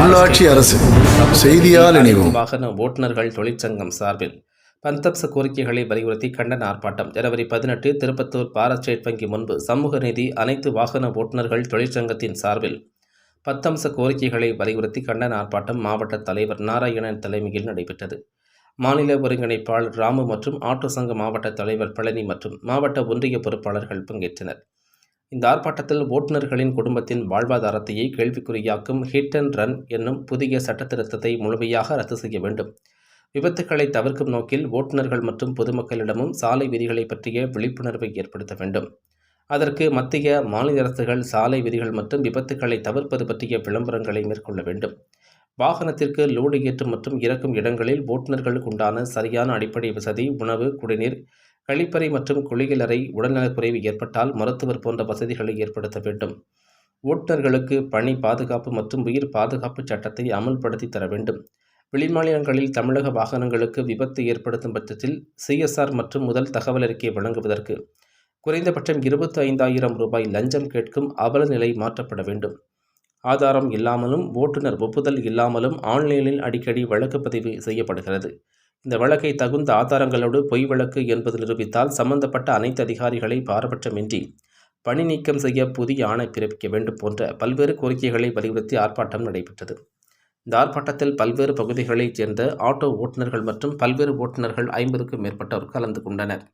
உள்ளாட்சி அரசு செய்தியால் இணைவோம். வாகன ஓட்டுநர்கள் தொழிற்சங்கம் சார்பில் பந்தப்ச கோரிக்கைகளை வலியுறுத்தி கண்டன ஆர்ப்பாட்டம். ஜனவரி பதினெட்டு திருப்பத்தூர் பாரத் ஸ்டேட் வங்கி முன்பு சமூக நீதி அனைத்து வாகன ஓட்டுநர்கள் தொழிற்சங்கத்தின் சார்பில் பத்தம்ச கோரிக்கைகளை வலியுறுத்தி கண்டன ஆர்ப்பாட்டம் மாவட்ட தலைவர் நாராயணன் தலைமையில் நடைபெற்றது. மாநில ஒருங்கிணைப்பாளர் ராமு மற்றும் ஆட்டோ சங்க மாவட்ட தலைவர் பழனி மற்றும் மாவட்ட ஒன்றிய பொறுப்பாளர்கள் பங்கேற்றனர். இந்த ஆர்ப்பாட்டத்தில் ஓட்டுநர்களின் குடும்பத்தின் வாழ்வாதாரத்தையே கேள்விக்குறியாக்கும் ஹிட் அண்ட் ரன் என்னும் புதிய சட்டத்திருத்தத்தை முழுமையாக ரத்து செய்ய வேண்டும். விபத்துக்களை தவிர்க்கும் நோக்கில் ஓட்டுநர்கள் மற்றும் பொதுமக்களிடமும் சாலை விதிகளை பற்றிய விழிப்புணர்வை ஏற்படுத்த வேண்டும். அதற்கு மத்திய மாநில அரசுகள் சாலை விதிகள் மற்றும் விபத்துக்களை தவிர்ப்பது பற்றிய விளம்பரங்களை மேற்கொள்ள வேண்டும். வாகனத்திற்கு லோடு ஏற்றும் மற்றும் இறக்கும் இடங்களில் ஓட்டுநர்களுக்கு உண்டான சரியான அடிப்படை வசதி உணவு குடிநீர் கழிப்பறை மற்றும் குளியலறை உடல்நலக்குறைவு ஏற்பட்டால் மருத்துவர் போன்ற வசதிகளை ஏற்படுத்த வேண்டும். ஓட்டுநர்களுக்கு பணி பாதுகாப்பு மற்றும் உயிர் பாதுகாப்பு சட்டத்தை அமல்படுத்தி தர வேண்டும். வெளிமாநிலங்களில் தமிழக வாகனங்களுக்கு விபத்து ஏற்படுத்தும் பட்சத்தில் சிஎஸ்ஆர் மற்றும் முதல் தகவல் அறிக்கை வழங்குவதற்கு குறைந்தபட்சம் இருபத்தி ஐந்தாயிரம் ரூபாய் லஞ்சம் கேட்கும் அவல நிலை மாற்றப்பட வேண்டும். ஆதாரம் இல்லாமலும் ஓட்டுநர் ஒப்புதல் இல்லாமலும் ஆன்லைனில் அடிக்கடி வழக்கு பதிவு செய்யப்படுகிறது. இந்த வழக்கை தகுந்த ஆதாரங்களோடு பொய் வழக்கு என்பது நிரூபித்தால் சம்பந்தப்பட்ட அனைத்து அதிகாரிகளை பாரபட்சமின்றி பணி நீக்கம் செய்ய புதிய ஆணை பிறப்பிக்க வேண்டும் போன்ற பல்வேறு கோரிக்கைகளை வலியுறுத்தி ஆர்ப்பாட்டம் நடைபெற்றது. இந்த ஆர்ப்பாட்டத்தில் பல்வேறு பகுதிகளைச் சேர்ந்த ஆட்டோ ஓட்டுநர்கள் மற்றும் பல்வேறு ஓட்டுநர்கள் ஐம்பதுக்கும் மேற்பட்டோர் கலந்து கொண்டனர்.